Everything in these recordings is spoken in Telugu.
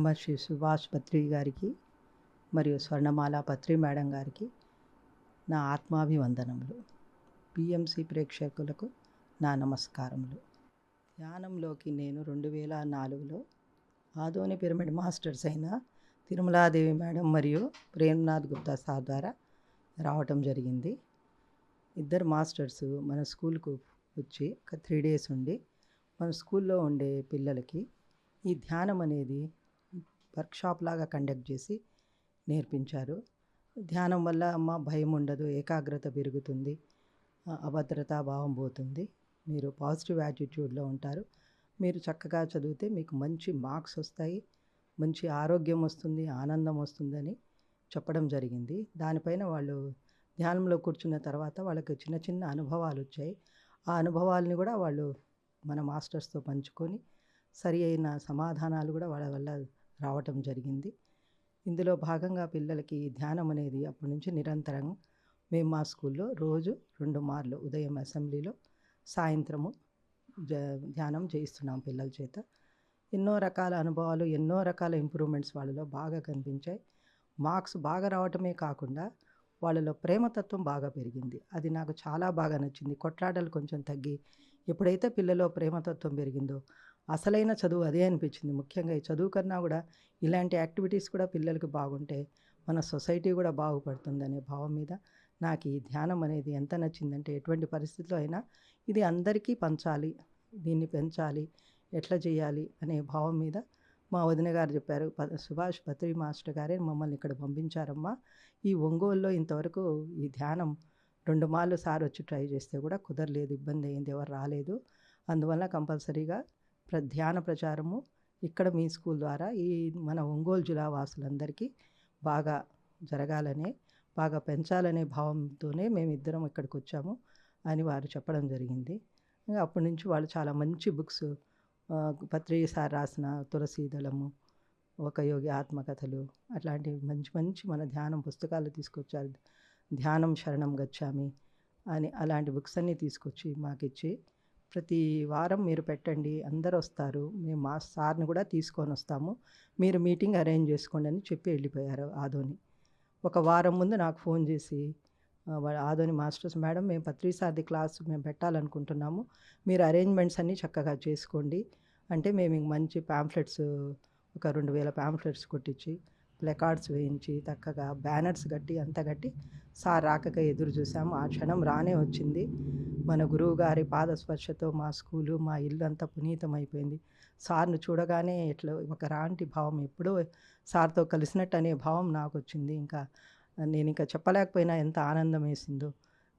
బ్రహ్మశ్రీ సుభాష్ పత్రి గారికి మరియు స్వర్ణమాల పత్రి మేడం గారికి నా ఆత్మాభివందనములు. పిఎంసి ప్రేక్షకులకు నా నమస్కారములు. ధ్యానంలోకి నేను రెండు వేల నాలుగులో ఆదోని పిరమిడ్ మాస్టర్స్ అయిన తిరుమలాదేవి మేడం మరియు ప్రేమ్నాథ్ గుప్తా సార్ ద్వారా రావటం జరిగింది. ఇద్దరు మాస్టర్స్ మన స్కూల్కు వచ్చి ఒక త్రీ డేస్ ఉండి మన స్కూల్లో ఉండే పిల్లలకి ఈ ధ్యానం అనేది వర్క్షాప్ లాగా కండక్ట్ చేసి నేర్పించారు. ధ్యానం వల్ల అమ్మ భయం ఉండదు ఏకాగ్రత పెరుగుతుంది అభద్రతా భావం పోతుంది. మీరు పాజిటివ్ యాటిట్యూడ్లో ఉంటారు. మీరు చక్కగా చదివితే మీకు మంచి మార్క్స్ వస్తాయి మంచి ఆరోగ్యం వస్తుంది ఆనందం వస్తుందని చెప్పడం జరిగింది. దానిపైన వాళ్ళు ధ్యానంలో కూర్చున్న తర్వాత వాళ్ళకి చిన్న చిన్న అనుభవాలు వచ్చాయి. ఆ అనుభవాలని కూడా వాళ్ళు మన మాస్టర్స్తో పంచుకొని సరి అయిన సమాధానాలు కూడా వాళ్ళ వల్ల రావటం జరిగింది. ఇందులో భాగంగా పిల్లలకి ధ్యానం అనేది అప్పటి నుంచి నిరంతరం మేము మా స్కూల్లో రోజు రెండు మార్లు ఉదయం అసెంబ్లీలో సాయంత్రము జ ధ్యానం చేయిస్తున్నాం పిల్లల చేత. ఎన్నో రకాల అనుభవాలు ఎన్నో రకాల ఇంప్రూవ్మెంట్స్ వాళ్ళలో బాగా కనిపించాయి. మార్క్స్ బాగా రావటమే కాకుండా వాళ్ళలో ప్రేమతత్వం బాగా పెరిగింది. అది నాకు చాలా బాగా నచ్చింది. కొట్లాటలు కొంచెం తగ్గి ఎప్పుడైతే పిల్లలో ప్రేమతత్వం పెరిగిందో అసలైన చదువు అదే అనిపించింది. ముఖ్యంగా ఈ చదువు కన్నా కూడా ఇలాంటి యాక్టివిటీస్ కూడా పిల్లలకి బాగుంటే మన సొసైటీ కూడా బాగుపడుతుందనే భావం మీద నాకు ఈ ధ్యానం అనేది ఎంత నచ్చిందంటే ఎటువంటి పరిస్థితిలో అయినా ఇది అందరికీ పంచాలి దీన్ని పెంచాలి ఎట్లా చేయాలి అనే భావం మీద మా వదిన గారు చెప్పారు. సుభాష్ పత్రి మాస్టర్ గారే మమ్మల్ని ఇక్కడ పంపించారమ్మా. ఈ ఒంగోలులో ఇంతవరకు ఈ ధ్యానం రెండు మార్లు సార్ వచ్చి ట్రై చేస్తే కూడా కుదరలేదు ఇబ్బంది అయింది ఎవరు రాలేదు. అందువల్ల కంపల్సరీగా ధ్యాన ప్రచారము ఇక్కడ మీ స్కూల్ ద్వారా ఈ మన ఒంగోలు జిల్లా వాసులందరికీ బాగా జరగాలనే బాగా పెంచాలనే భావంతోనే మేమిద్దరం ఇక్కడికి వచ్చాము అని వారు చెప్పడం జరిగింది. అప్పటి నుంచి వాళ్ళు చాలా మంచి బుక్స్ పత్రిక సార్ రాసిన తులసి దళము ఒక యోగి ఆత్మకథలు అట్లాంటి మంచి మంచి మన ధ్యానం పుస్తకాలు తీసుకొచ్చారు. ధ్యానం శరణం గచ్చామి అని అలాంటి బుక్స్ అన్నీ తీసుకొచ్చి మాకిచ్చి ప్రతి వారం మీరు పెట్టండి అందరు వస్తారు. మేము మా సార్ని కూడా తీసుకొని వస్తాము. మీరు మీటింగ్ అరేంజ్ చేసుకోండి అని చెప్పి వెళ్ళిపోయారు ఆదోని. ఒక వారం ముందు నాకు ఫోన్ చేసి ఆదోని మాస్టర్స్ మేడం మేము పత్రిసార్ది క్లాస్ మేము పెట్టాలనుకుంటున్నాము. మీరు అరేంజ్మెంట్స్ అన్నీ చక్కగా చేసుకోండి. అంటే మేము ఇంక మంచి ప్యాంఫ్లెట్స్ ఒక రెండు వేల ప్యాంఫ్లెట్స్ కొట్టించి ప్లెకార్డ్స్ వేయించి చక్కగా బ్యానర్స్ కట్టి అంత కట్టి సార్ రాకక ఎదురు చూసాము ఆ క్షణం రానే వచ్చింది. మన గురువు గారి పాదస్పర్శతో మా స్కూలు మా ఇల్లు అంతా పునీతం అయిపోయింది సార్ను చూడగానే ఎట్లా ఒక రాంటి భావం ఎప్పుడో సార్తో కలిసినట్టు అనే భావం నాకు వచ్చింది ఇంకా నేను ఇంకా చెప్పలేకపోయినా ఎంత ఆనందం వేసిందో.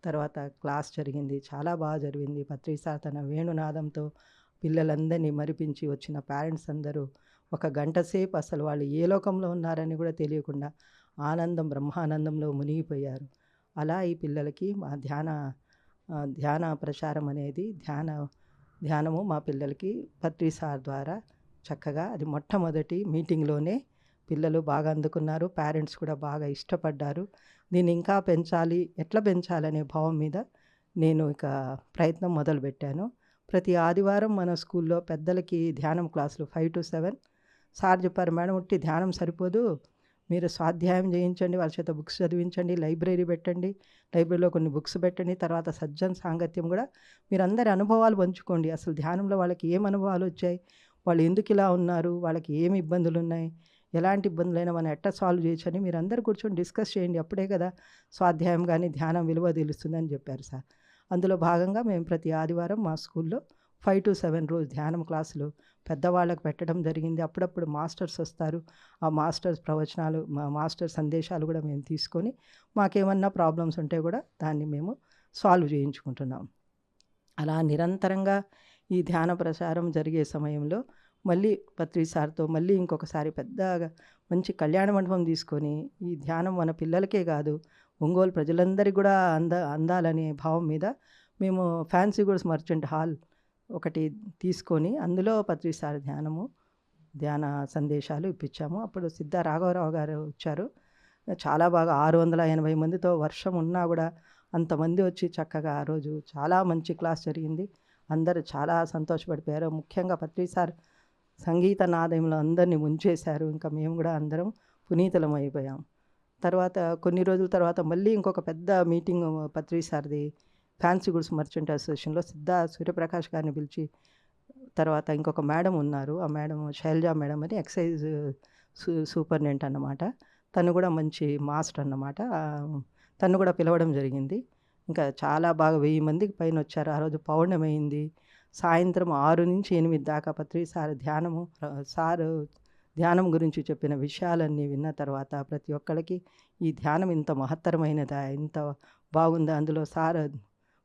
తర్వాత క్లాస్ జరిగింది చాలా బాగా జరిగింది. పత్రి సార్ తన వేణునాదంతో పిల్లలందరినీ మరిపించి వచ్చిన పేరెంట్స్ అందరూ ఒక గంట సేపు అసలు వాళ్ళు ఏ లోకంలో ఉన్నారని కూడా తెలియకుండా ఆనందం బ్రహ్మానందంలో మునిగిపోయారు. అలా ఈ పిల్లలకి మా ధ్యాన ధ్యాన ప్రచారం అనేది ధ్యాన ధ్యానము మా పిల్లలకి పత్రి సార్ ద్వారా చక్కగా అది మొట్టమొదటి మీటింగ్లోనే పిల్లలు బాగా అందుకున్నారు పేరెంట్స్ కూడా బాగా ఇష్టపడ్డారు. దీన్ని ఇంకా పెంచాలి ఎట్లా పెంచాలనే భావం మీద నేను ఇక ప్రయత్నం మొదలుపెట్టాను. ప్రతి ఆదివారం మన స్కూల్లో పెద్దలకి ధ్యానం క్లాసులు ఫైవ్ టు సెవెన్ సార్ చెప్పారు మేడం ఉట్టి ధ్యానం సరిపోదు. మీరు స్వాధ్యాయం చేయించండి వాళ్ళ చేత బుక్స్ చదివించండి లైబ్రరీ పెట్టండి లైబ్రరీలో కొన్ని బుక్స్ పెట్టండి తర్వాత సజ్జన్ సాంగత్యం కూడా మీరందరి అనుభవాలు పంచుకోండి. అసలు ధ్యానంలో వాళ్ళకి ఏం అనుభవాలు వచ్చాయి? వాళ్ళు ఎందుకు ఇలా ఉన్నారు? వాళ్ళకి ఏమి ఇబ్బందులు ఉన్నాయి? ఎలాంటి ఇబ్బందులైనా మనం ఎట్ట సాల్వ్ చేయొచ్చని మీరు అందరు కూర్చొని డిస్కస్ చేయండి. అప్పుడే కదా స్వాధ్యాయం కానీ ధ్యానం విలువ తెలుస్తుందని చెప్పారు సార్. అందులో భాగంగా మేము ప్రతి ఆదివారం మా స్కూల్లో ఫైవ్ టు సెవెన్ రోజు ధ్యానం క్లాసులు పెద్దవాళ్ళకు పెట్టడం జరిగింది. అప్పుడప్పుడు మాస్టర్స్ వస్తారు. ఆ మాస్టర్స్ ప్రవచనాలు మా మాస్టర్ సందేశాలు కూడా మేము తీసుకొని మాకేమన్నా ప్రాబ్లమ్స్ ఉంటే కూడా దాన్ని మేము సాల్వ్ చేయించుకుంటున్నాం. అలా నిరంతరంగా ఈ ధ్యాన ప్రచారం జరిగే సమయంలో మళ్ళీ పత్రి సార్తో మళ్ళీ ఇంకొకసారి పెద్దగా మంచి కళ్యాణ మండపం తీసుకొని ఈ ధ్యానం మన పిల్లలకే కాదు ఒంగోలు ప్రజలందరికీ కూడా అంద అందాలనే భావం మీద మేము ఫ్యాన్సీ గూడ్స్ మర్చెంట్ హాల్ ఒకటి తీసుకొని అందులో పత్రిసార్ ధ్యానము ధ్యాన సందేశాలు ఇప్పించాము. అప్పుడు సిద్ధ రాఘవరావు గారు వచ్చారు. చాలా బాగా ఆరు వందల ఎనభై మందితో వర్షం ఉన్నా కూడా అంతమంది వచ్చి చక్కగా ఆ రోజు చాలా మంచి క్లాస్ జరిగింది. అందరూ చాలా సంతోషపడిపోయారు. ముఖ్యంగా పత్రిసార్ సంగీత నాదయంలో అందరినీ ముంచేశారు. ఇంకా మేము కూడా అందరం పునీతలం అయిపోయాం. తర్వాత కొన్ని రోజుల తర్వాత మళ్ళీ ఇంకొక పెద్ద మీటింగ్ పత్రిసార్ది ఫ్యాన్సీ గుడ్స్ మర్చెంట్ అసోసియేషన్లో సిద్ధ సూర్యప్రకాష్ గారిని పిలిచి తర్వాత ఇంకొక మేడం ఉన్నారు. ఆ మేడం శైలజ మేడం అని ఎక్సైజ్ సూ అన్నమాట. తను కూడా మంచి మాస్టర్ అన్నమాట. తను కూడా పిలవడం జరిగింది. ఇంకా చాలా బాగా వెయ్యి మందికి పైన వచ్చారు. ఆ రోజు పౌర్ణమి అయింది. సాయంత్రం ఆరు నుంచి ఎనిమిది దాకా పత్రి సార్ ధ్యానము సారు ధ్యానం గురించి చెప్పిన విషయాలన్నీ విన్న తర్వాత ప్రతి ఒక్కరికి ఈ ధ్యానం ఇంత మహత్తరమైనదా ఇంత బాగుందా అందులో సార్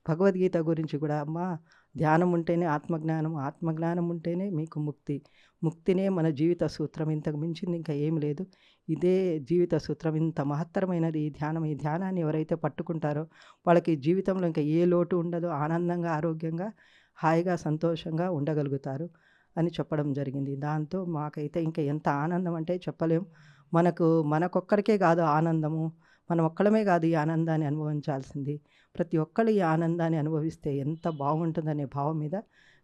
భగవద్గీత గురించి కూడా అమ్మ ధ్యానం ఉంటేనే ఆత్మజ్ఞానం ఆత్మజ్ఞానం ఉంటేనే మీకు ముక్తి. ముక్తినే మన జీవిత సూత్రం. ఇంతకు మించింది ఇంకా ఏం లేదు. ఇదే జీవిత సూత్రం. ఇంత మహత్తరమైనది ఈ ధ్యానం. ఈ ధ్యానాన్ని ఎవరైతే పట్టుకుంటారో వాళ్ళకి జీవితంలో ఇంకా ఏ లోటు ఉండదు ఆనందంగా ఆరోగ్యంగా హాయిగా సంతోషంగా ఉండగలుగుతారు అని చెప్పడం జరిగింది. దాంతో మాకైతే ఇంకా ఎంత ఆనందం అంటే చెప్పలేం. మనకు మనకొక్కరికే కాదు ఆనందము. మనం ఒక్కడమే కాదు ఈ ఆనందాన్ని అనుభవించాల్సింది. ప్రతి ఒక్కళ్ళు ఈ ఆనందాన్ని అనుభవిస్తే ఎంత బాగుంటుందనే భావం మీద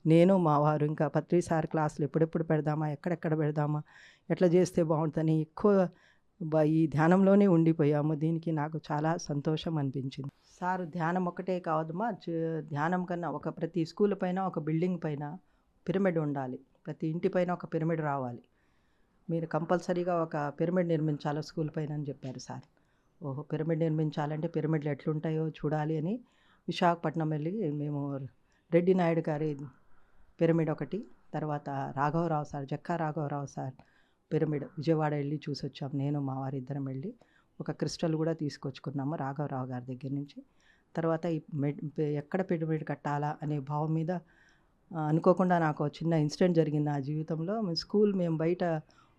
నేను మా వారు ఇంకా పత్రి సార్ క్లాసులు ఎప్పుడెప్పుడు పెడదామా ఎక్కడెక్కడ పెడదామా ఎట్లా చేస్తే బాగుంటుందని ఎక్కువ బ- ఈ ధ్యానంలోనే ఉండిపోయాము. దీనికి నాకు చాలా సంతోషం అనిపించింది. సార్ ధ్యానం ఒకటే కావద్దమా ధ్యానం కన్నా ఒక ప్రతి స్కూల్ పైన ఒక బిల్డింగ్ పైన పిరమిడ్ ఉండాలి. ప్రతి ఇంటి పైన ఒక పిరమిడ్ రావాలి. మీరు కంపల్సరీగా ఒక పిరమిడ్ నిర్మించాలి స్కూల్ పైన అని చెప్పారు సార్. ఓహో! పిరమిడ్ నిర్మించాలంటే పిరమిడ్లు ఎట్లుంటాయో చూడాలి అని విశాఖపట్నం వెళ్ళి మేము రెడ్డి నాయుడు గారి పిరమిడ్ ఒకటి తర్వాత రాఘవరావు సార్ జక్కా రాఘవరావు సార్ పిరమిడ్ విజయవాడ వెళ్ళి చూసి వచ్చాం నేను మా వారి ఇద్దరం వెళ్ళి ఒక క్రిస్టల్ కూడా తీసుకొచ్చుకున్నాము రాఘవరావు గారి దగ్గర నుంచి. తర్వాత ఈ మెడ్ ఎక్కడ పిరమిడ్ కట్టాలా అనే భావం మీద అనుకోకుండా నాకు చిన్న ఇన్సిడెంట్ జరిగింది నా జీవితంలో. స్కూల్ మేము బయట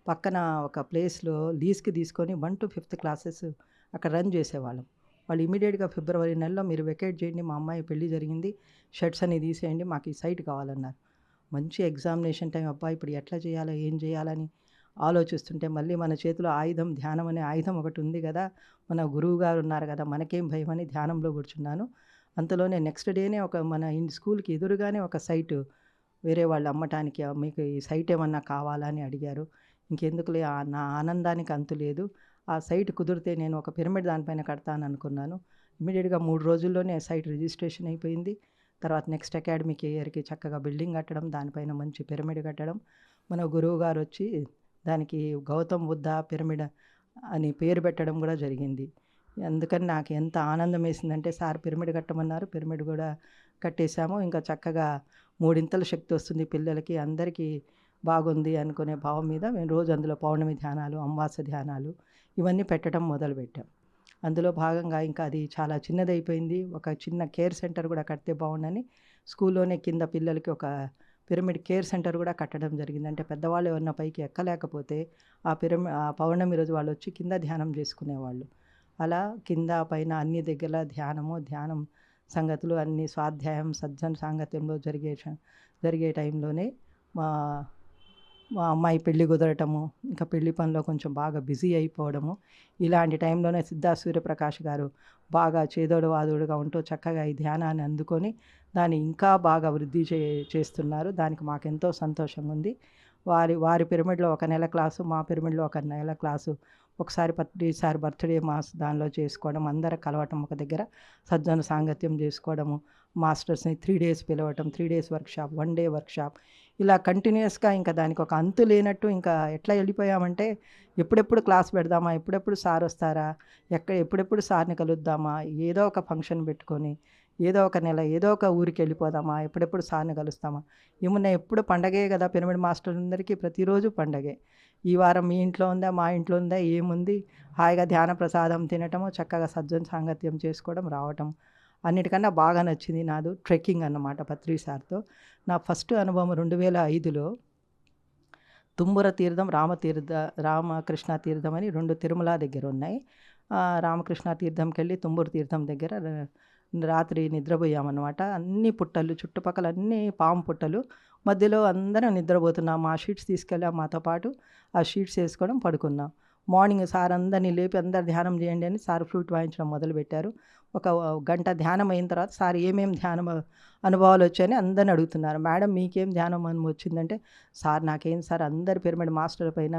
పక్కన ఒక ప్లేస్లో లీజ్కి తీసుకొని వన్ టు ఫిఫ్త్ క్లాసెస్ అక్కడ రన్ చేసేవాళ్ళం. వాళ్ళు ఇమీడియట్గా ఫిబ్రవరి నెలలో మీరు వెకేట్ చేయండి మా అమ్మాయి పెళ్ళి జరిగింది షర్ట్స్ అన్ని తీసేయండి మాకు ఈ సైట్ కావాలన్నారు. మంచి ఎగ్జామినేషన్ టైం అబ్బా ఇప్పుడు ఎట్లా చేయాలో ఏం చేయాలని ఆలోచిస్తుంటే మళ్ళీ మన చేతిలో ఆయుధం ధ్యానం అనే ఆయుధం ఒకటి ఉంది కదా మన గురువు గారు ఉన్నారు కదా మనకేం భయం అని ధ్యానంలో కూర్చున్నాను. అంతలోనే నెక్స్ట్ డేనే ఒక మన స్కూల్కి ఎదురుగానే ఒక సైటు వేరే వాళ్ళు అమ్మటానికి మీకు ఈ సైట్ ఏమన్నా కావాలా? అని అడిగారు. ఇంకెందుకులే నా ఆనందానికి అంతు లేదు. ఆ సైట్ కుదిరితే నేను ఒక పిరమిడ్ దానిపైన కడతాను అనుకున్నాను. ఇమీడియట్గా మూడు రోజుల్లోనే సైట్ రిజిస్ట్రేషన్ అయిపోయింది. తర్వాత నెక్స్ట్ అకాడమిక్ ఇయర్కి చక్కగా బిల్డింగ్ కట్టడం దానిపైన మంచి పిరమిడ్ కట్టడం. మన గురువు గారు వచ్చి దానికి గౌతమ్ బుద్ధ పిరమిడ్ అని పేరు పెట్టడం కూడా జరిగింది. అందుకని నాకు ఎంత ఆనందం వేసిందంటే సార్ పిరమిడ్ కట్టమన్నారు పిరమిడ్ కూడా కట్టేశాము. ఇంకా చక్కగా మూడింతల శక్తి వస్తుంది పిల్లలకి అందరికీ బాగుంది అనుకునే భావం మీద మేము రోజు అందులో పౌర్ణమి ధ్యానాలు అమావాస్య ధ్యానాలు ఇవన్నీ పెట్టడం మొదలుపెట్టాం. అందులో భాగంగా ఇంకా అది చాలా చిన్నదైపోయింది. ఒక చిన్న కేర్ సెంటర్ కూడా కడితే బాగుండని స్కూల్లోనే కింద పిల్లలకి ఒక పిరమిడ్ కేర్ సెంటర్ కూడా కట్టడం జరిగింది. అంటే పెద్దవాళ్ళు ఎవరన్నా పైకి ఎక్కలేకపోతే ఆ పిరమి ఆ పౌర్ణమి రోజు వాళ్ళు వచ్చి కింద ధ్యానం చేసుకునేవాళ్ళు. అలా కింద పైన అన్ని దగ్గర ధ్యానము ధ్యానం సంగతులు అన్ని స్వాధ్యాయం సజ్జన సాంగత్యంలో జరిగే జరిగే టైంలోనే మా మా అమ్మాయి పెళ్ళి కుదరటము ఇంకా పెళ్ళి పనిలో కొంచెం బాగా బిజీ అయిపోవడము ఇలాంటి టైంలోనే సిద్ధా సూర్యప్రకాష్ గారు బాగా చేదోడు వాదోడుగా ఉంటూ చక్కగా ఈ ధ్యానాన్ని అందుకొని దాన్ని ఇంకా బాగా వృద్ధి చే చేస్తున్నారు. దానికి మాకెంతో సంతోషంగా ఉంది. వారి వారి పిరమిడ్లో ఒక నెల క్లాసు మా పిరమిడ్లో ఒక నెల క్లాసు. ఒకసారి ప్రతిసారి బర్త్డే మాస్ దానిలో చేసుకోవడం అందరం కలవటం ఒక దగ్గర సజ్జన సాంగత్యం చేసుకోవడము మాస్టర్స్ని త్రీ డేస్ పిలవటం three days workshop one day workshop. ఇలా కంటిన్యూస్గా ఇంకా దానికి ఒక అంతు లేనట్టు ఇంకా ఎట్లా వెళ్ళిపోయామంటే ఎప్పుడెప్పుడు క్లాస్ పెడదామా ఎప్పుడెప్పుడు సార్ వస్తారా ఎక్కడ ఎప్పుడెప్పుడు సార్ని కలుద్దామా ఏదో ఒక ఫంక్షన్ పెట్టుకొని ఏదో ఒక నెల ఏదో ఒక ఊరికి వెళ్ళిపోదామా ఎప్పుడెప్పుడు సార్ని కలుస్తామా. ఏమున్నా ఎప్పుడు పండగే కదా పిరమిడ్ మాస్టర్లందరికీ ప్రతిరోజు పండగే. ఈ వారం మీ ఇంట్లో ఉందా మా ఇంట్లో ఉందా ఏముంది హాయిగా ధ్యాన ప్రసాదం తినటము చక్కగా సజ్జన సాంగత్యం చేసుకోవడం రావటం అన్నిటికన్నా బాగా నచ్చింది నాదు ట్రెక్కింగ్ అన్నమాట పత్రి సార్తో. నా ఫస్ట్ అనుభవం రెండు వేల ఐదులో తుమ్ముర తీర్థం రామతీర్థ రామకృష్ణ తీర్థం అని రెండు తిరుమల దగ్గర ఉన్నాయి. రామకృష్ణ తీర్థంకి వెళ్ళి తుమ్మూరు తీర్థం దగ్గర రాత్రి నిద్రపోయామన్నమాట. అన్ని పుట్టలు చుట్టుపక్కల అన్ని పాము పుట్టలు మధ్యలో అందరం నిద్రపోతున్నాం. ఆ షీట్స్ తీసుకెళ్ళాం మాతో పాటు. ఆ షీట్స్ వేసుకోవడం పడుకున్నాం. మార్నింగ్ సార్ అందరినీ లేపి అందరు ధ్యానం చేయండి అని సార్ ఫ్లూట్ వాయించడం మొదలుపెట్టారు. ఒక గంట ధ్యానం అయిన తర్వాత సార్ ఏమేం ధ్యానం అనుభవాలు వచ్చాయని అందరిని అడుగుతున్నారు. మేడం మీకేం ధ్యానం అనుభవం వచ్చిందంటే సార్ నాకేం సార్ అందరి పిరమిడ్ మాస్టర్ పైన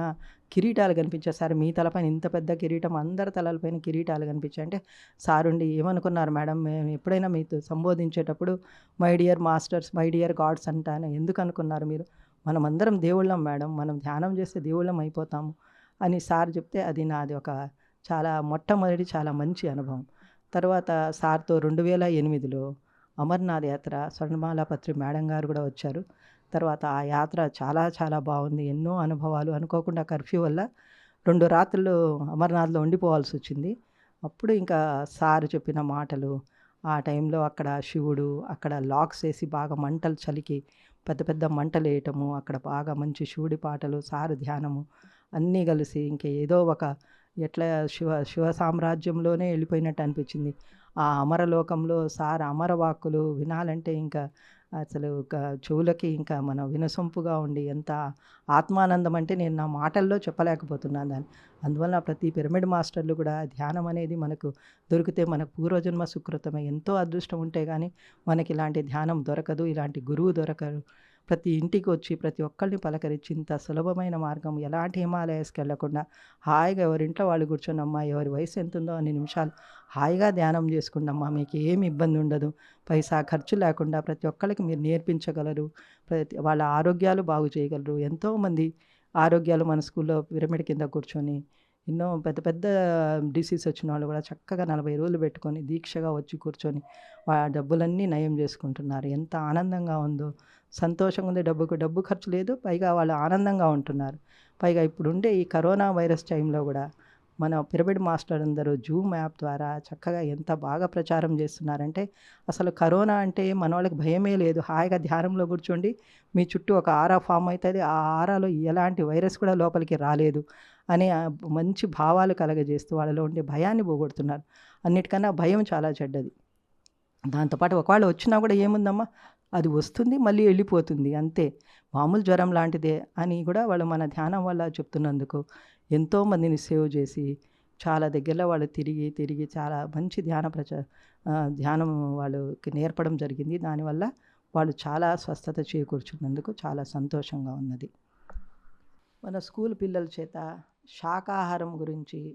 కిరీటాలు కనిపించాయి సార్. మీ తలపైన ఇంత పెద్ద కిరీటం అందరి తలలపైన కిరీటాలు కనిపించాయి. అంటే సార్ ఉండి ఏమనుకున్నారు మేడం? మేము ఎప్పుడైనా మీతో సంబోధించేటప్పుడు my dear masters my dear gods అంటాను. ఎందుకు అనుకున్నారు మీరు? మనం అందరం దేవుళ్ళం మేడం. మనం ధ్యానం చేస్తే దేవుళ్ళం అయిపోతాము. అని సార్ చెప్తే అది నాది ఒక చాలా మొట్టమొదటి చాలా మంచి అనుభవం. తర్వాత సార్తో రెండు వేల ఎనిమిదిలో అమర్నాథ్ యాత్ర స్వర్ణమాల పత్రి మేడం గారు కూడా వచ్చారు. తర్వాత ఆ యాత్ర చాలా చాలా బాగుంది. ఎన్నో అనుభవాలు అనుకోకుండా కర్ఫ్యూ వల్ల రెండు రాత్రులు అమర్నాథ్లో ఉండిపోవాల్సి వచ్చింది. అప్పుడు ఇంకా సార్ చెప్పిన మాటలు ఆ టైంలో అక్కడ శివుడు అక్కడ లాక్స్ వేసి బాగా మంటలు చలికి పెద్ద పెద్ద మంటలు వేయటము అక్కడ బాగా మంచి శివుడి పాటలు సారు ధ్యానము అన్నీ కలిసి ఇంకా ఏదో ఒక ఎట్లా శివ శివ సామ్రాజ్యంలోనే వెళ్ళిపోయినట్టు అనిపించింది. ఆ అమరలోకంలో సార్ అమరవాక్కులు వినాలంటే ఇంకా అసలు ఒక చెవులకి ఇంకా మన వినసొంపుగా ఉండి ఎంత ఆత్మానందం అంటే నేను నా మాటల్లో చెప్పలేకపోతున్నాను దాన్ని. అందువల్ల ప్రతి పిరమిడ్ మాస్టర్లు కూడా ధ్యానం అనేది మనకు దొరికితే మనకు పూర్వజన్మ సుకృతమే. ఎంతో అదృష్టం ఉంటే కానీ మనకి ఇలాంటి ధ్యానం దొరకదు ఇలాంటి గురువు దొరకరు. ప్రతి ఇంటికి వచ్చి ప్రతి ఒక్కరిని పలకరించి ఇంత సులభమైన మార్గం. ఎలాంటి హిమాలయస్కి వెళ్ళకుండా హాయిగా ఎవరింట్లో వాళ్ళు కూర్చొనమ్మా ఎవరి వయసు ఎంత ఉందో అన్ని నిమిషాలు హాయిగా ధ్యానం చేసుకుండమ్మా మీకు ఏమి ఇబ్బంది ఉండదు. పైసా ఖర్చు లేకుండా ప్రతి ఒక్కరికి మీరు నేర్పించగలరు. ప్రతి వాళ్ళ ఆరోగ్యాలు బాగు చేయగలరు. ఎంతోమంది ఆరోగ్యాలు మన స్కూల్లో పిరమిడ్ కింద కూర్చొని ఎన్నో పెద్ద పెద్ద డిసీజ్ వచ్చిన వాళ్ళు కూడా చక్కగా నలభై రోజులు పెట్టుకొని దీక్షగా వచ్చి కూర్చొని ఆ డబ్బులన్నీ నయం చేసుకుంటున్నారు. ఎంత ఆనందంగా ఉందో. సంతోషంగా ఉంది. డబ్బుకు డబ్బు ఖర్చు లేదు. పైగా వాళ్ళు ఆనందంగా ఉంటున్నారు. పైగా ఇప్పుడుండే ఈ కరోనా వైరస్ టైంలో కూడా మన పిరమిడ్ మాస్టర్ అందరూ జూమ్ యాప్ ద్వారా చక్కగా ఎంత బాగా ప్రచారం చేస్తున్నారంటే అసలు కరోనా అంటే మన వాళ్ళకి భయమే లేదు. హాయిగా ధ్యానంలో కూర్చోండి. మీ చుట్టూ ఒక ఆరా ఫామ్ అవుతుంది. ఆ ఆరాలో ఎలాంటి వైరస్ కూడా లోపలికి రాలేదు అనే మంచి భావాలు కలగజేస్తూ వాళ్ళలో ఉండే భయాన్ని పోగొడుతున్నారు. అన్నిటికన్నా భయం చాలా చెడ్డది. దాంతోపాటు ఒకవేళ వచ్చినా కూడా ఏముందమ్మా? అది వస్తుంది మళ్ళీ వెళ్ళిపోతుంది. అంతే. మామూలు జ్వరం లాంటిదే అని కూడా వాళ్ళు మన ధ్యానం వల్ల చెప్తున్నందుకు ఎంతోమందిని సేవ్ చేసి చాలా దగ్గరలో వాళ్ళు తిరిగి తిరిగి చాలా మంచి ధ్యాన ప్రచ ధ్యానం వాళ్ళకి నేర్పడం జరిగింది. దానివల్ల వాళ్ళు చాలా స్వస్థత చేకూర్చున్నందుకు చాలా సంతోషంగా ఉన్నది. మన స్కూల్ పిల్లల చేత శాకాహారం గురించి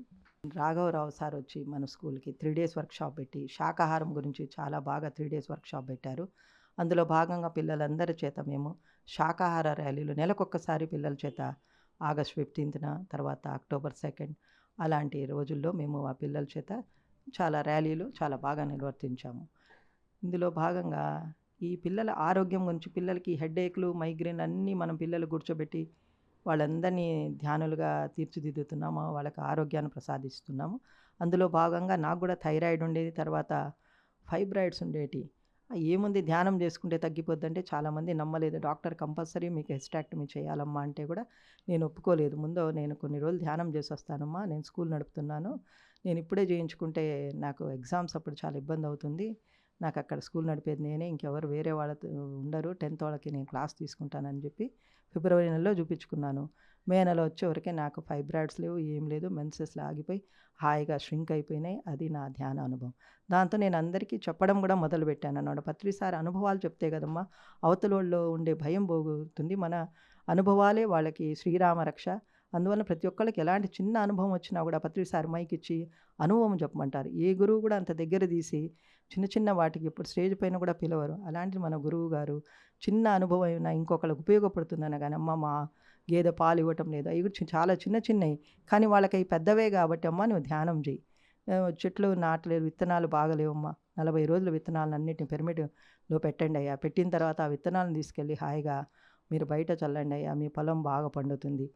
రాఘవరావు సార్ వచ్చి మన స్కూల్కి త్రీ డేస్ వర్క్షాప్ పెట్టి శాకాహారం గురించి చాలా బాగా త్రీ డేస్ వర్క్షాప్ పెట్టారు. అందులో భాగంగా పిల్లలందరి చేత మేము శాకాహార ర్యాలీలు నెలకొక్కసారి పిల్లల చేత ఆగస్ట్ ఫిఫ్టీన్త్న తర్వాత అక్టోబర్ సెకండ్ అలాంటి రోజుల్లో మేము ఆ పిల్లల చేత చాలా ర్యాలీలు చాలా బాగా నిర్వర్తించాము. ఇందులో భాగంగా ఈ పిల్లల ఆరోగ్యం గురించి పిల్లలకి హెడేక్లు మైగ్రేన్ అన్నీ మనం పిల్లలు కూర్చోబెట్టి వాళ్ళందరినీ ధ్యానులుగా తీర్చిదిద్దుతున్నాము వాళ్ళకి ఆరోగ్యాన్ని ప్రసాదిస్తున్నాము. అందులో భాగంగా నాకు కూడా థైరాయిడ్ ఉండేది తర్వాత ఫైబ్రాయిడ్స్ ఉండేటి. ఏముంది? ధ్యానం చేసుకుంటే తగ్గిపోద్ది అంటే చాలామంది నమ్మలేదు. డాక్టర్ కంపల్సరీ మీకు హెస్టాక్టమీ చేయాలమ్మా అంటే కూడా నేను ఒప్పుకోలేదు. ముందు నేను కొన్ని రోజులు ధ్యానం చేసి వస్తానమ్మా నేను స్కూల్ నడుపుతున్నాను. నేను ఇప్పుడే చేయించుకుంటే నాకు ఎగ్జామ్స్ అప్పుడు చాలా ఇబ్బంది అవుతుంది నాకు అక్కడ స్కూల్ నడిపేది నేనే ఇంకెవరు వేరే వాళ్ళతో ఉండరు. టెన్త్ వాళ్ళకి నేను క్లాస్ తీసుకుంటానని చెప్పి ఫిబ్రవరి నెలలో చూపించుకున్నాను. మే నెల వచ్చేవరకే నాకు ఫైబ్రాయిడ్స్ లేవు ఏం లేదు. మెన్సెస్లో ఆగిపోయి హాయిగా ష్రింక్ అయిపోయినాయి. అది నా ధ్యాన అనుభవం. దాంతో నేను అందరికీ చెప్పడం కూడా మొదలుపెట్టాను అన్నమాట. పత్రిసారి అనుభవాలు చెప్తే కదమ్మా అవతల వాళ్ళు ఉండే భయం పోగుతుంది. మన అనుభవాలే వాళ్ళకి శ్రీరామ రక్ష అందువల్ల ప్రతి ఒక్కళ్ళకి ఎలాంటి చిన్న అనుభవం వచ్చినా కూడా పత్రికసారి మైక్ ఇచ్చి అనుభవం చెప్పమంటారు. ఏ గురువు కూడా అంత దగ్గర తీసి చిన్న చిన్న వాటికి ఇప్పుడు స్టేజ్ పైన కూడా పిలవరు. అలాంటి మన గురువు గారు చిన్న అనుభవం అయినా ఇంకొకళ్ళకి ఉపయోగపడుతుందన్న కానీ అమ్మ మా గేదె పాలు ఇవ్వటం లేదు అవి కూడా చాలా చిన్న చిన్నవి కానీ వాళ్ళకి అవి పెద్దవే కాబట్టి అమ్మ నువ్వు ధ్యానం చేయి చెట్లు నాటలేదు విత్తనాలు బాగలేవమ్మా నలభై రోజుల విత్తనాలను అన్నిటిని పిరమిడ్లో పెట్టండి అయ్యా. పెట్టిన తర్వాత ఆ విత్తనాలను తీసుకెళ్ళి హాయిగా మీరు బయట చల్లండి అయ్యా. మీ పొలం బాగా పండుతుంది.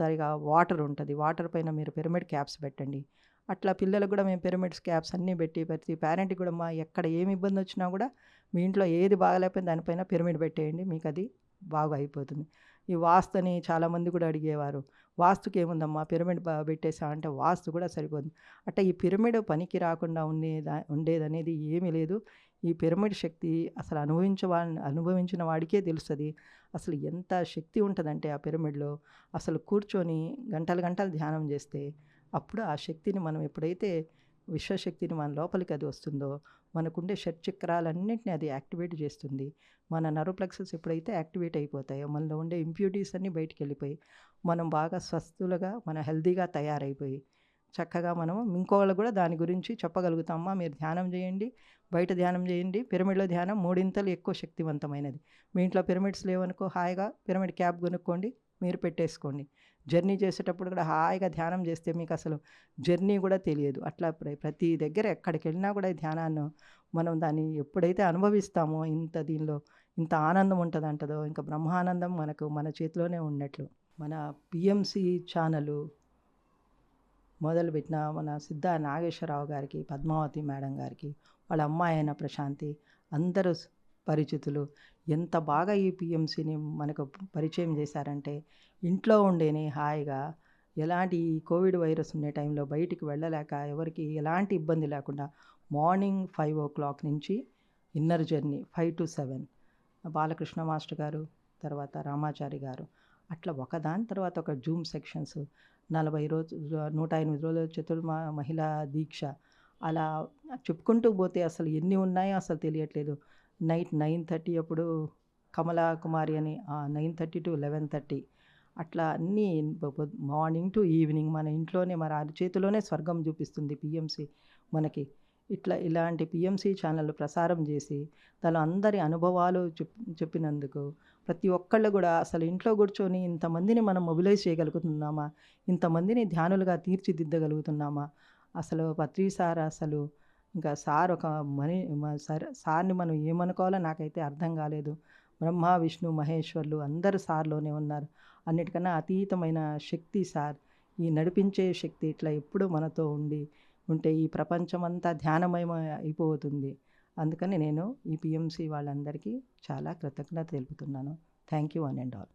తరిగా వాటర్ ఉంటుంది. వాటర్ పైన మీరు పిరమిడ్ క్యాప్స్ పెట్టండి. అట్లా పిల్లలకు కూడా మేము పిరమిడ్స్ క్యాప్స్ అన్నీ పెట్టి ప్రతి పేరెంట్కి కూడా మా ఎక్కడ ఏమి ఇబ్బంది వచ్చినా కూడా మీ ఇంట్లో ఏది బాగలేకపోయినా దానిపైన పిరమిడ్ పెట్టేయండి. మీకు అది బాగా అయిపోతుంది. ఈ వాస్తుని చాలామంది కూడా అడిగేవారు. వాస్తుకి ఏముందమ్మా? పిరమిడ్ పెట్టేసా అంటే వాస్తు కూడా సరిపోతుంది అంటే ఈ పిరమిడ్ పనికి రాకుండా ఉండేదా ఉండేదనేది ఏమీ లేదు. ఈ పిరమిడ్ శక్తి అసలు అనుభవించే వాళ్ళని అనుభవించిన వాడికే తెలుస్తుంది. అసలు ఎంత శక్తి ఉంటుందంటే ఆ పిరమిడ్లో అసలు కూర్చొని గంటలు గంటలు ధ్యానం చేస్తే అప్పుడు ఆ శక్తిని మనం ఎప్పుడైతే విశ్వశక్తిని మన లోపలికి అది వస్తుందో మనకుండే షట్చక్రాలన్నింటినీ అది యాక్టివేట్ చేస్తుంది. మన నరోప్లెక్సెస్ ఎప్పుడైతే యాక్టివేట్ అయిపోతాయో మనలో ఉండే ఇంప్యూరిటీస్ అన్నీ బయటికి వెళ్ళిపోయి మనం బాగా స్వస్థులుగా మన హెల్తీగా తయారైపోయి చక్కగా మనము ఇంకోళ్ళు కూడా దాని గురించి చెప్పగలుగుతామా? మీరు ధ్యానం చేయండి. బయట ధ్యానం చేయండి. పిరమిడ్లో ధ్యానం మూడింతలు ఎక్కువ శక్తివంతమైనది. మీ ఇంట్లో పిరమిడ్స్ లేవనుకో హాయిగా పిరమిడ్ క్యాబ్ కొనుక్కోండి. మీరు పెట్టేసుకోండి. జర్నీ చేసేటప్పుడు కూడా హాయిగా ధ్యానం చేస్తే మీకు అసలు జర్నీ కూడా తెలియదు. అట్లా ప్ర- ప్రతి దగ్గర ఎక్కడికి వెళ్ళినా కూడా ధ్యానాన్ని మనం దాన్ని ఎప్పుడైతే అనుభవిస్తామో ఇంత దీనిలో ఇంత ఆనందం ఉంటుంది అంటదో ఇంకా బ్రహ్మానందం మనకు మన చేతిలోనే ఉన్నట్లు. మన పిఎంసి ఛానల్ మొదలుపెట్టిన మన సిద్ధ నాగేశ్వరరావు గారికి పద్మావతి మేడం గారికి వాళ్ళ అమ్మాయి అయిన ప్రశాంతి అందరూ పరిచితులు. ఎంత బాగా ఈ పిఎంసిని మనకు పరిచయం చేశారంటే ఇంట్లో ఉండేనే హాయిగా ఎలాంటి ఈ కోవిడ్ వైరస్ ఉండే టైంలో బయటికి వెళ్ళలేక ఎవరికి ఎలాంటి ఇబ్బంది లేకుండా మార్నింగ్ ఫైవ్ ఓ క్లాక్ నుంచి inner journey five to seven. Balakrishna master గారు తర్వాత రామాచారి గారు. అట్లా ఒకదాని తర్వాత ఒక జూమ్ సెక్షన్స్ నలభై రోజు నూట ఎనిమిది రోజులు చతుర్మా మహిళా దీక్ష. అలా చెప్పుకుంటూ పోతే అసలు ఎన్ని ఉన్నాయో అసలు తెలియట్లేదు. నైట్ నైన్ థర్టీ అప్పుడు కమలా కుమారి అని nine thirty to eleven thirty అట్లా అన్నీ మార్నింగ్ టు ఈవినింగ్ మన ఇంట్లోనే మన అరిచేతిలోనే స్వర్గం చూపిస్తుంది పిఎంసి మనకి. ఇట్లా ఇలాంటి పిఎంసి ఛానళ్ళు ప్రసారం చేసి తను అందరి అనుభవాలు చెప్పినందుకు ప్రతి ఒక్కళ్ళు కూడా అసలు ఇంట్లో కూర్చొని ఇంతమందిని మనం మొబిలైజ్ చేయగలుగుతున్నామా? ఇంతమందిని ధ్యానులుగా తీర్చిదిద్దగలుగుతున్నామా? అసలు పత్రి సార్ అసలు ఇంకా సార్ ఒక మని సార్ సార్ని మనం ఏమనుకోవాలో నాకైతే అర్థం కాలేదు. బ్రహ్మ విష్ణు మహేశ్వర్లు అందరు సార్లోనే ఉన్నారు. అన్నిటికన్నా అతీతమైన శక్తి సార్. ఈ నడిపించే శక్తి ఇట్లా ఎప్పుడూ మనతో ఉండి ఉంటే ఈ ప్రపంచం అంతా ధ్యానమయం అయిపోతుంది అందుకని నేను ఈ పిఎంసి వాళ్ళందరికీ చాలా కృతజ్ఞత తెలుపుతున్నాను. Thank you one and all.